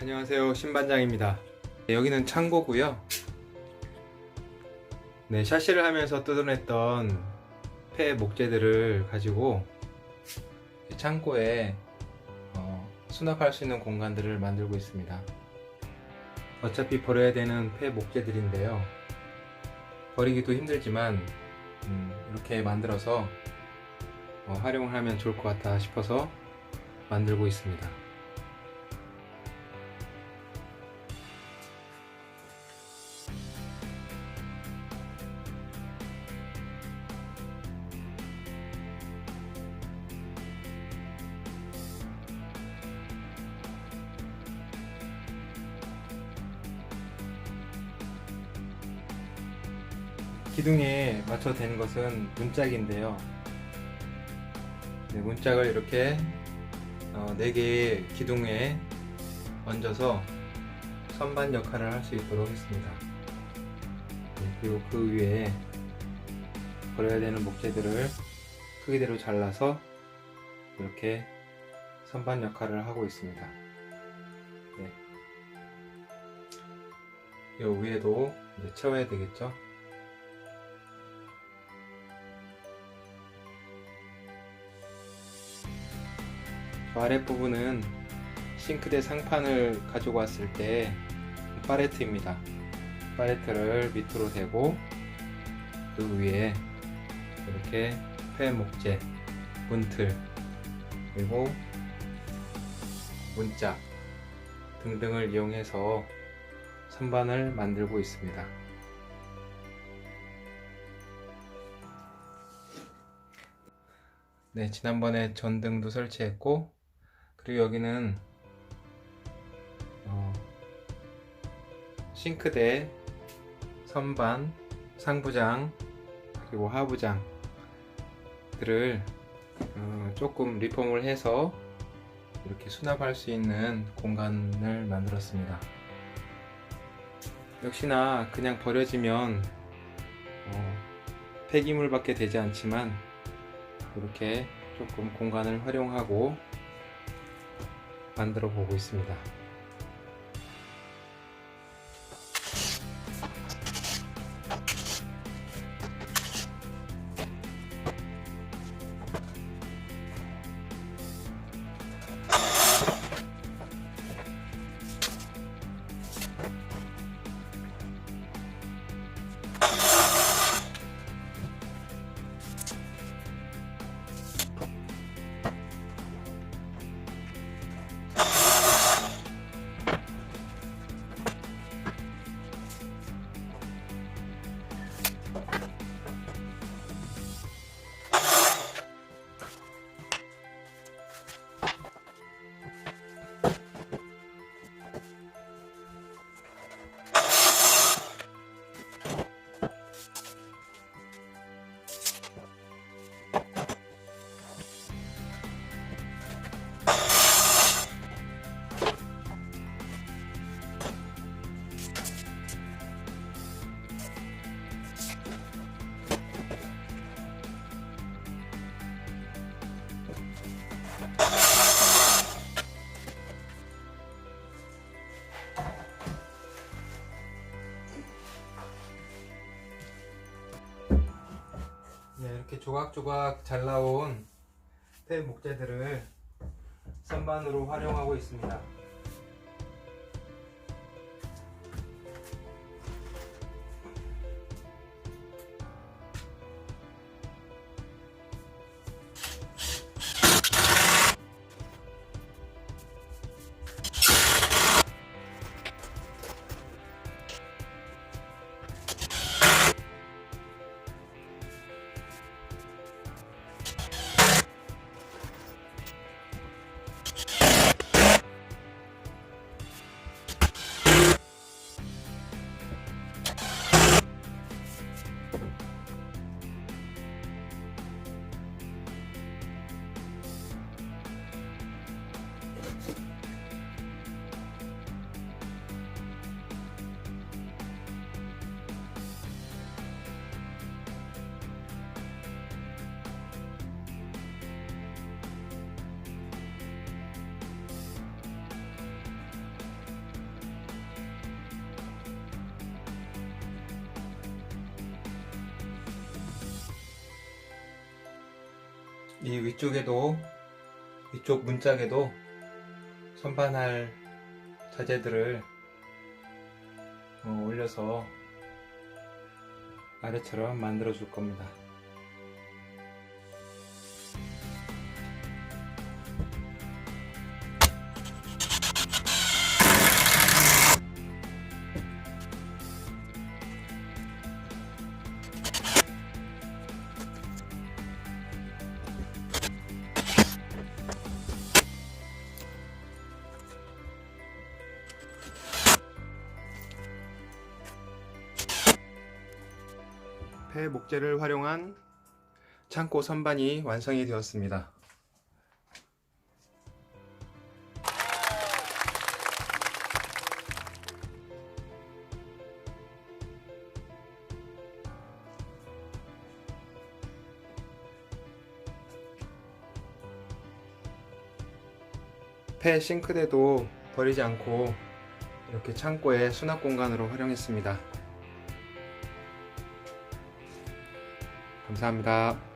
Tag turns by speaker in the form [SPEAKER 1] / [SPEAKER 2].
[SPEAKER 1] 안녕하세요. 신반장입니다. 네, 여기는 창고고요. 네 샤시를 하면서 뜯어냈던 폐 목재들을 가지고 이 창고에 어, 수납할 수 있는 공간들을 만들고 있습니다. 어차피 버려야 되는 폐 목재들인데요. 버리기도 힘들지만 음, 이렇게 만들어서 어, 활용을 하면 좋을 것 같다 싶어서 만들고 있습니다 기둥에 맞춰 된 것은 문짝인데요. 네, 문짝을 이렇게 어, 4개의 기둥에 얹어서 선반 역할을 할 수 있도록 했습니다. 네, 그리고 그 위에 버려야 되는 목재들을 크기대로 잘라서 이렇게 선반 역할을 하고 있습니다. 네. 이 위에도 채워야 되겠죠? 저 아랫부분은 싱크대 상판을 가지고 왔을 때 파레트입니다. 파레트를 밑으로 대고 그 위에 이렇게 폐 목재, 문틀, 그리고 문짝 등등을 이용해서 선반을 만들고 있습니다. 네, 지난번에 전등도 설치했고 그리고 여기는 어, 싱크대, 선반, 상부장 그리고 하부장들을 어, 조금 리폼을 해서 이렇게 수납할 수 있는 공간을 만들었습니다. 역시나 그냥 버려지면 어, 폐기물밖에 되지 않지만 이렇게 조금 공간을 활용하고 만들어 보고 있습니다. 이렇게 조각조각 잘 나온 폐 목재들을 선반으로 활용하고 있습니다. 이 위쪽에도 위쪽 문짝에도 선반할 자재들을 어, 올려서 아래처럼 만들어 줄 겁니다. 폐 목재를 활용한 창고 선반이 완성이 되었습니다. 폐 싱크대도 버리지 않고 이렇게 창고의 수납 공간으로 활용했습니다. 감사합니다.